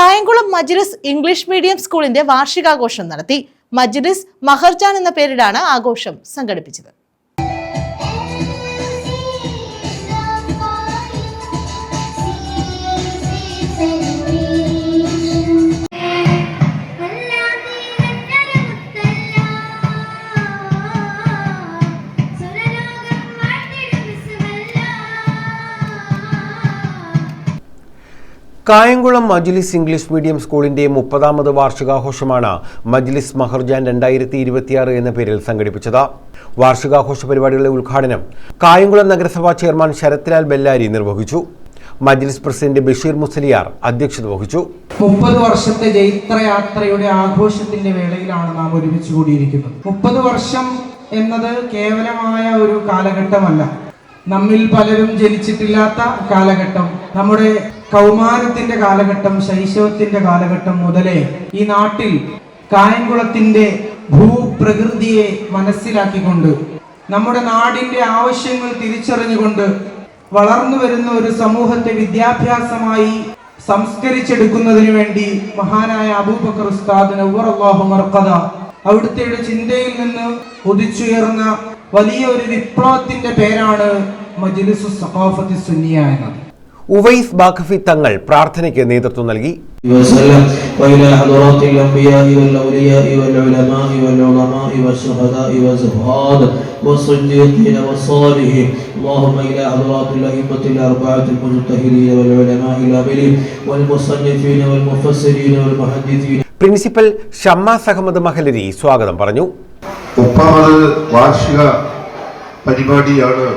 കായംകുളം മജ്ലിസ് English medium സ്കൂളിന്റെ വാർഷികാഘോഷം നടത്തി. മജ്ലിസ് മഹർജാൻ എന്ന പേരിലാണ് ആഘോഷം സംഘടിപ്പിച്ചത്. കായംകുളം മജ്ലിസ് ഇംഗ്ലീഷ് മീഡിയം സ്കൂളിന്റെ മുപ്പതാമത് വാർഷികാഘോഷമാണ് മജ്ലിസ് മഹർജാൻ രണ്ടായിരത്തി ഇരുപത്തിയാറ് എന്ന പേരിൽ സംഘടിപ്പിച്ചത്. വാർഷികാഘോഷ പരിപാടികളുടെ ഉദ്ഘാടനം കായംകുളം നഗരസഭാ ചെയർമാൻ ശരത്ലാൽ ബെല്ലാരി നിർവഹിച്ചു. മജ്ലിസ് പ്രസിഡന്റ് ബഷീർ മുസലിയാർ അധ്യക്ഷത വഹിച്ചു. മുപ്പത് വർഷത്തെ ജൈത്രയാത്രയുടെ ആഘോഷത്തിന്റെ വേളയിലാണ് നാം ഒരുമിച്ച് കൂടിയിരിക്കുന്നത്. മുപ്പത് വർഷം എന്നത് കേവലമായ ഒരു കാലഘട്ടമല്ല. നമ്മിൽ പലരും ജനിച്ചിട്ടില്ലാത്ത കാലഘട്ടം. നമ്മുടെ കൗമാരത്തിന്റെ കാലഘട്ടം ശൈശവത്തിന്റെ കാലഘട്ടം മുതലേ ഈ നാട്ടിൽ കായംകുളത്തിന്റെ ഭൂപ്രകൃതിയെ മനസ്സിലാക്കിക്കൊണ്ട് നമ്മുടെ നാടിന്റെ ആവശ്യങ്ങൾ തിരിച്ചറിഞ്ഞുകൊണ്ട് വളർന്നു വരുന്ന ഒരു സമൂഹത്തെ വിദ്യാഭ്യാസമായി സംസ്കരിച്ചെടുക്കുന്നതിന് വേണ്ടി മഹാനായ അബൂബക്കർ ഉസ്താദ് മർക്കഥ അവിടുത്തെ ചിന്തയിൽ നിന്ന് ഉദിച്ചുയർന്ന വലിയ ഒരു വിപ്ലവത്തിന്റെ പേരാണ് മജ്ലിസു സഖാഫത്തി സുന്നിയ എന്നത്. ഉവൈസ് ബാഖഫി തങ്ങൾ പ്രാർത്ഥനയ്ക്ക് നേതൃത്വം നൽകി وسلم وإلى حضرات الأنبياء والأولياء والعلماء والعظماء والشهداء والزهاد والصديقين والصالحين اللهم إلى حضرات الأئمة الأربعة المجتهدين والعلماء العاملين والمصنفين والمفسرين والمحدثين പ്രിൻസിപ്പൽ ഷമ്മാസ് അഹമ്മദ് മഹലരി സ്വാഗതം പറഞ്ഞു മുപ്പതാമത് വാർഷിക പരിപാടിയാണ്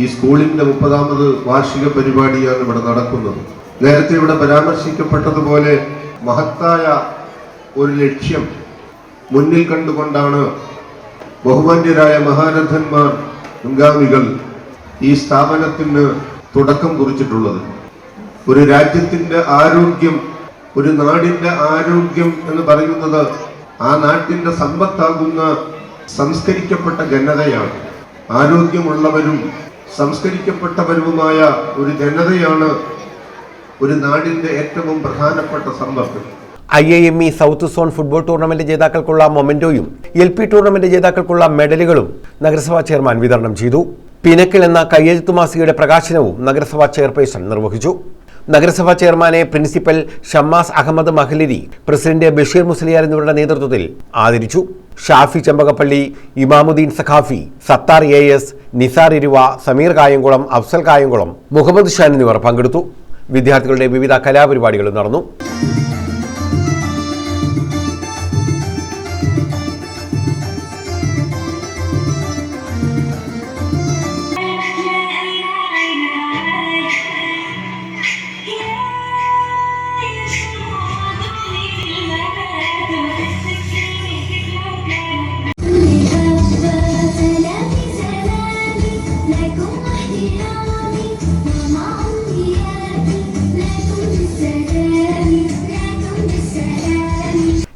ഈ സ്കൂളിന്റെ മുപ്പതാമത് വാർഷിക പരിപാടിയാണ് ഇവിടെ നടക്കുന്നത്. നേരത്തെ ഇവിടെ പരാമർശിക്കപ്പെട്ടതുപോലെ മഹത്തായ ഒരു ലക്ഷ്യം മുന്നിൽ കണ്ടുകൊണ്ടാണ് ബഹുമാന്യരായ മഹാരഥന്മാർ മുൻഗാമികൾ ഈ സ്ഥാപനത്തിന് തുടക്കം കുറിച്ചിട്ടുള്ളത്. ഒരു രാജ്യത്തിന്റെ ആരോഗ്യം ഒരു നാടിന്റെ ആരോഗ്യം എന്ന് പറയുന്നത് ആ നാട്ടിന്റെ സമ്പത്താകുന്ന സംസ്കരിക്കപ്പെട്ട ജനതയാണ് ആരോഗ്യമുള്ളവരും സംസ്കരിക്കപ്പെട്ടവരുമായ ഒരു ജനതയാണ് ഒരു നാടിന്റെ ഏറ്റവും പ്രധാനപ്പെട്ട സമ്പത്ത്. I I M E south zone football tournament ജേതാക്കൾക്കുള്ള മൊമെന്റോയും എൽ പി ടൂർണമെന്റ് ജേതാക്കൾക്കുള്ള മെഡലുകളും നഗരസഭാ ചെയർമാൻ വിതരണം ചെയ്തു. പിനക്കിൾ എന്ന കയ്യെഴുത്തു മാസികയുടെ പ്രകാശനവും നഗരസഭാ ചെയർപേഴ്സൺ നിർവഹിച്ചു. നഗരസഭാ ചെയർമാനെ പ്രിൻസിപ്പൽ ഷമ്മാസ് അഹമ്മദ് മഹ്ലിരി പ്രസിഡന്റ് ബഷീർ മുസ്ലിയാർ എന്നിവരുടെ നേതൃത്വത്തിൽ ആദരിച്ചു. ഷാഫി ചെമ്പകപ്പള്ളി ഇമാമുദ്ദീൻ സഖാഫി സത്താർ എ എസ് നിസാർ ഇരുവ സമീർ കായംകുളം അഫ്സൽ കായംകുളം മുഹമ്മദ് ഷാൻ എന്നിവർ പങ്കെടുത്തു. വിദ്യാർത്ഥികളുടെ വിവിധ കലാപരിപാടികളും നടന്നു.